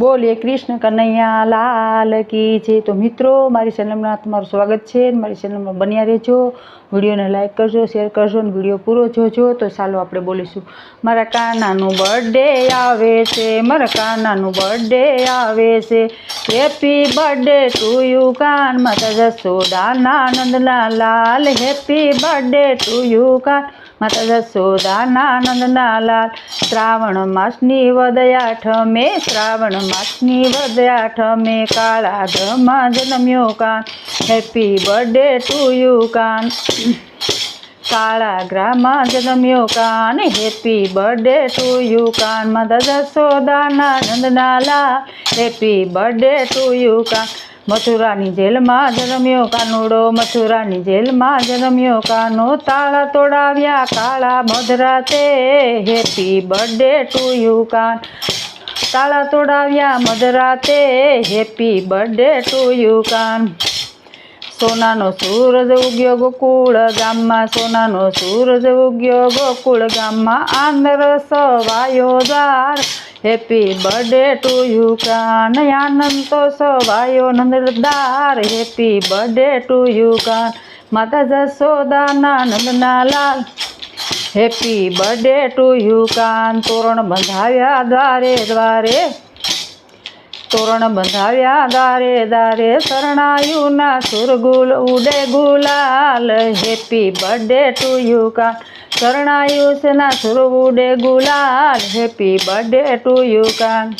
બોલીએ, કૃષ્ણ કનૈયા લાલ કી છે તો મિત્રો, મારી ચેનલમાં તમારું સ્વાગત છે. મારી ચેનલમાં બન્યા રહેજો. વિડીયોને લાઇક કરજો શેર કરજો અને વીડિયો પૂરો જોજો. તો ચાલો આપણે બોલીશું. મારા કાનાનું બર્થડે આવે છે. મારા કાનાનું બર્થડે આવે છે. Happy birthday to you Kan માતા જસોદાના નંદના લાલ. Happy birthday to you Kan માતા જસોદાના નંદના લાલ શ્રાવણ માસની વદયા ઠમે શ્રાવણ માસની વદયા ઠમે કાળા ધમાં જન્મ્યો કાન હેપી બર્થડે ટુ યુ કાન કાળા ગ્રામાં જન્મ્યો કાન happy birthday to you Kan માતા જસોદાના નંદના લાલ happy birthday to you Kan મથુરાની જેલમાં જન્મ્યો કાનુડો, મથુરાની જેલમાં જન્મ્યો કાનો. તાળા તોડાવ્યા કાળા મધરાતે. Happy birthday to you Kaan. તાળા તોડાવ્યા મધરાતે. Happy birthday to you Kaan. સોનાનો સૂરજ ઉગ્યો ગોકુળ ગામમાં, સોનાનો સૂરજ ઉગ્યો ગોકુળ ગામમાં. આંદર સવાયો દ્વાર happy birthday to you. Kan. આનંદ તો સવાયો નંદદાર happy birthday to you. Kan. માતા જસોદાના નંદના લાલ, happy birthday to you. Kan. તોરણ બંધાવ્યા દ્વારે દ્વારે. તોરણ બંધાવ્યા દારે દારે શરણાયુના સુરગુલ ઉડે ગુલાલ. Happy birthday to you Kan શરણાયુસના સુર ઉડે ગુલાલ. Happy birthday to you Kan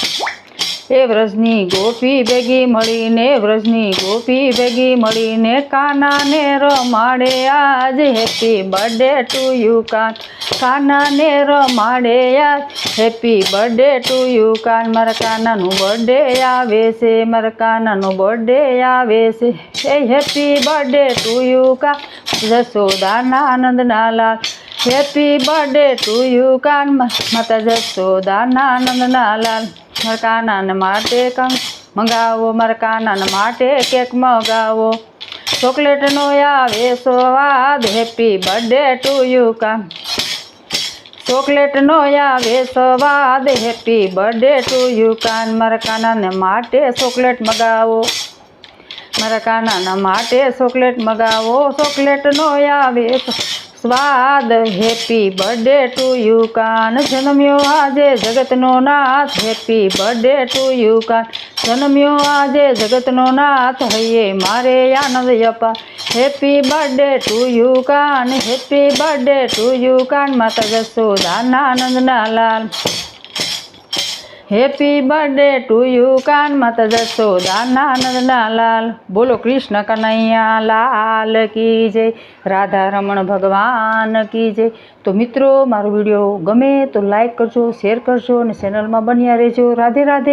એ વ્રજની ગોપી ભેગી મળીને, વ્રજની ગોપી ભેગી મળીને કાનાને રમાડે. આજ હેપી બર્થડે ટુ યુ કાન. કાનાને રમાડે આજ હેપી બર્થડે ટુ યુ કાન. મારા કાનાનું બર્થડે આવે છે, મારા કાનાનું બર્થડે આવે છે. એ happy birthday to you Kan. જસોદાના આનંદના લાલ. Happy birthday to you Kan. માતા જસોદાના આનંદના લાલ. કાનાને માટે કંક મંગાવો, મારા કાનાને માટે કેક મંગાવો. ચોકલેટનો આવે સ્વાદ હેપી બર્થડે ટુ યુ કાન ચોકલેટનો આવે સ્વાદ હેપી બર્થડે ટુ યુ કાન મારા કાનાને માટે ચોકલેટ મગાવો. મારા કાનાના માટે ચોકલેટ મગાવો. ચોકલેટનો આવે સ્વાદ. Happy birthday to you Kan જન્મ્યો આજે જગતનો નાથ. Happy birthday to you Kan જન્મ્યો આજે જગતનો નાથ. હૈયે મારે આનંદ અપા happy birthday to you Kan happy birthday to you Kan માતા જશોદા નાનંદના લાલ. Happy birthday to you Kan માતા જસોદાના આનંદના લાલ બોલો કૃષ્ણ કનૈયા, લાલ કી જય, રાધા રમણ ભગવાન કી જય. તો મિત્રો, મારો વીડિયો ગમે તો લાઈક કરજો શેર કરજો અને ચેનલમાં બન્યા રહેજો. રાધે રાધે.